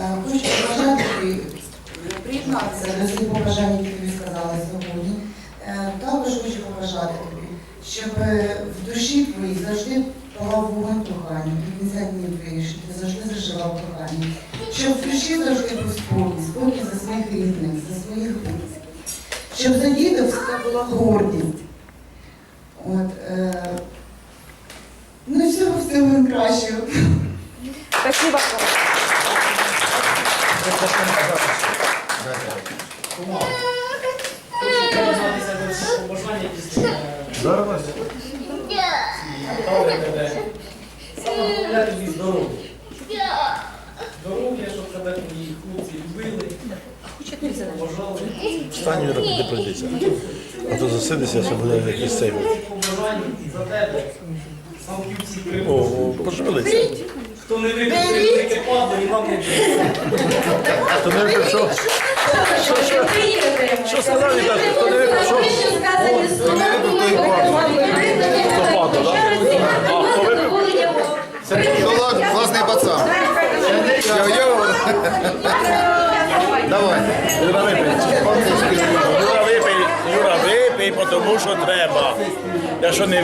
Е, Хочу побажати тобі приєднатися до всіх побажань, які тобі сказали сьогодні. Е, Також хочу побажати тобі, щоб е, в душі твоїй завжди палав вогонь кохання, до кінця днів твоїх, ти завжди заживав кохання. Щоб в душі завжди був спокій, спокій за своїх рідних, за своїх близьких. Щоб за діток була гордість. От, е, всього найкращого. Спасибо. Зараз. Саме тобі здоров'я. Здоров'я, щоб тебе твої хлопці любили, Юра, піди пройдися. А то засидися, що буде якийсь цей. Побажання за тебе. Хто не випив, падло і вам не. Хто не випив, що? Що, що? Що сказав Віталій? Хто не випив, що? Хто не випив. Хто падало, так? А хто випив? Ладно, пацан. Йо-йо. Давай. Юра, тому що треба. Якщо не